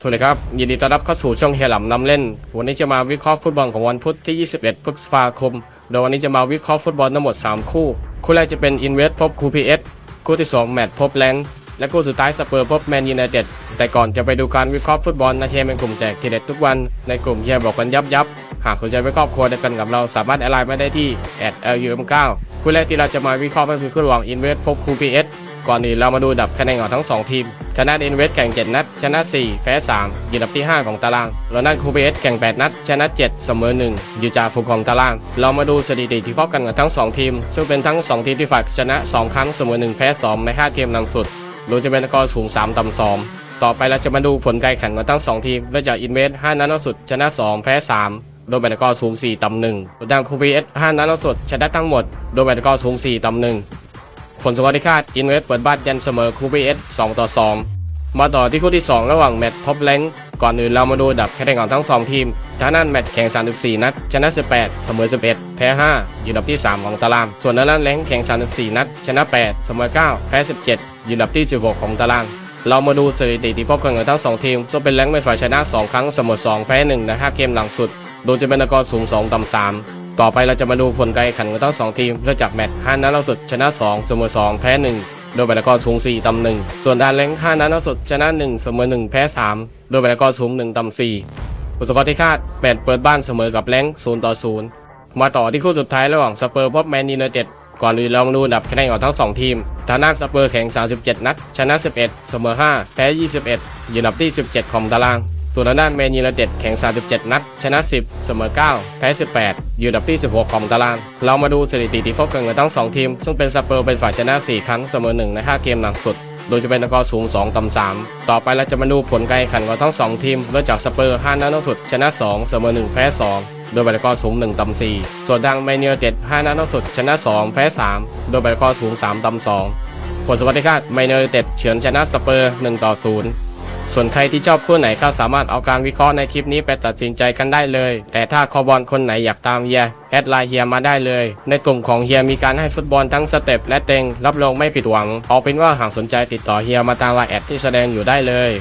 สวัสดีครับ ยินดีต้อนรับเข้าสู่ช่องเฮียหลำนำเล่น วันนี้จะมาวิเคราะห์ฟุตบอลของวันพุธที่ 21 พฤษภาคม โดยวันนี้จะมาวิเคราะห์ฟุตบอลทั้งหมด 3 คู่ คู่แรกจะเป็นอินเวสพบคูพีเอสคู่ที่ 2 แมตพบแลนด์และคู่สุดท้ายสเปอร์พบแมนยูไนเต็ดแต่ก่อนจะไปดูการวิเคราะห์ฟุตบอลนะเฮียเป็นกลุ่มแจกทีเด็ดทุกวันในกลุ่มเฮียบอกกันยับยับหากสนใจไปครอบครัวเดียวกันกับเราสามารถแอดไลน์มาได้ที่แอด @lum9 คู่แรกที่เราจะมาวิเคราะห์ก็คือคู่ระหว่างอินเวสพบคูพีเอสก่อนอื่นเรามาดูดับคะแนนของทั้ง 2 ทีม ชนะอินเวสแข่ง 7 นัด ชนะ 4 แพ้ 3 อยู่อันดับที่ 5 ของตารางแล้วนั่นคูเบสแข่ง 8 นัด ชนะ 7 เสมอ 1 อยู่จ่าฝูงของตาราง เรามาดูสถิติที่พบกันกับทั้ง 2 ทีม ซึ่งเป็นทั้ง 2 ทีมที่ฝากชนะ 2 ครั้งเสมอ 1 แพ้ 2 ใน 5 เกมหลังสุดโดยจะเป็นสกอร์สูง 3 ต่ำ 2 ต่อไปเราจะมาดูผลการแข่งของทั้ง 2 ทีมเริ่มจากอินเวส5นัดล่าสุดชนะ 2 แพ้ 3โดยแบตกอร์สูง4ต่ำ1ด้านคูเบส5นัดล่าสุดชนะทั้งหมด โดยแบตกอร์สูง4ต่ำ1 ผลสกอร์ที่คาดอินเวสเปิดบ้านยันเสมอคูบีเอส2ต่อ2มาต่อที่คู่ที่ 2 ระหว่างแมตช์พบแลงก่อนอื่นเรามาดูดับคะแนนของทั้ง 2 ทีมทางด้านแมตช์แข่ง 34 นัด ชนะ 18 เสมอ 11 แพ้ 5 อยู่ดับที่ 3 ของตาราง ส่วนทางด้านแลงแข่ง 34 นัด ชนะ 8 เสมอ 9 แพ้ 17 อยู่ดับที่ 16 ของตาราง เรามาดูสถิติที่พบกันของทั้ง 2 ทีมซึ่งเป็นแลงเป็นฝ่ายชนะ 2 ครั้งเสมอ 2 แพ้ 1 ใน 5 เกมหลังสุด โดยจะเป็นสกอร์สูง 2 ต่ำ 3 ต่อไปเราจะมาดูผลการแข่งขันของทั้งสองทีมเริ่มจากแมตช์5นัดล่าสุดชนะ2เสมอ2แพ้1โดยแบตกรสูง 4ต่ำ1ส่วนดานเล้ง5นัดล่าสุดชนะ1เสมอ1แพ้3โดยแบตกรสูง1ต่ำ4ผลสกอร์ที่คาดแปดเปิดบ้านเสมอกับแล้ง0ต่อ0มาต่อที่คู่สุดท้ายระหว่างสเปอร์พบแมนยูไนเต็ดก่อนอื่นเรามาดูอันดับคะแนนของทั้งสองทีม ทางด้านสเปอร์แข่ง 37 นัด ชนะ 11 เสมอ 5 แพ้ 21 อยู่อันดับที่ 17 ของตาราง ส่วนด้านแมนยูไนเต็ดแข่ง 37 นัด ชนะ 10 เสมอ 9 แพ้ 18 อยู่ดับที่ 16 ของตาราง เรามาดูสถิติที่พบกันกับทั้ง 2 ทีม ซึ่งเป็นสเปอร์เป็นฝ่ายชนะ 4 ครั้งเสมอ 1 ใน 5 เกมหลังสุด โดยจะเป็นสกอร์สูง 2 ต่ำ 3 ต่อไปเราจะมาดูผลการแข่งขันของทั้ง 2 ทีมเริ่มจากสเปอร์ 5 นัดล่าสุด ชนะ 2 เสมอ 1 แพ้ 2โดยแบตกอสูง 1ต่ำ4ส่วนทางแมนยูไนเต็ด5นัดล่าสุด ชนะ 2 แพ้ 3 โดยแบตกอสูง 3ต่ำ2ผลสวัสดิคาดแมนยูไนเต็ดเฉือนชนะสเปอร์1ต่อ0 ส่วนใครที่ชอบคู่ไหนก็สามารถเอาการวิเคราะห์ในคลิปนี้ไปตัดสินใจกันได้เลย แต่ถ้าคอบอลคนไหนอยากตามเฮียแอดไลน์เฮียมาได้เลย ในกลุ่มของเฮียมีการให้ฟุตบอลทั้งสเต็ปและเต็งรับรองไม่ผิดหวังเอาเป็นว่าหากสนใจติดต่อเฮียมาตามไลน์แอดที่แสดงอยู่ได้เลย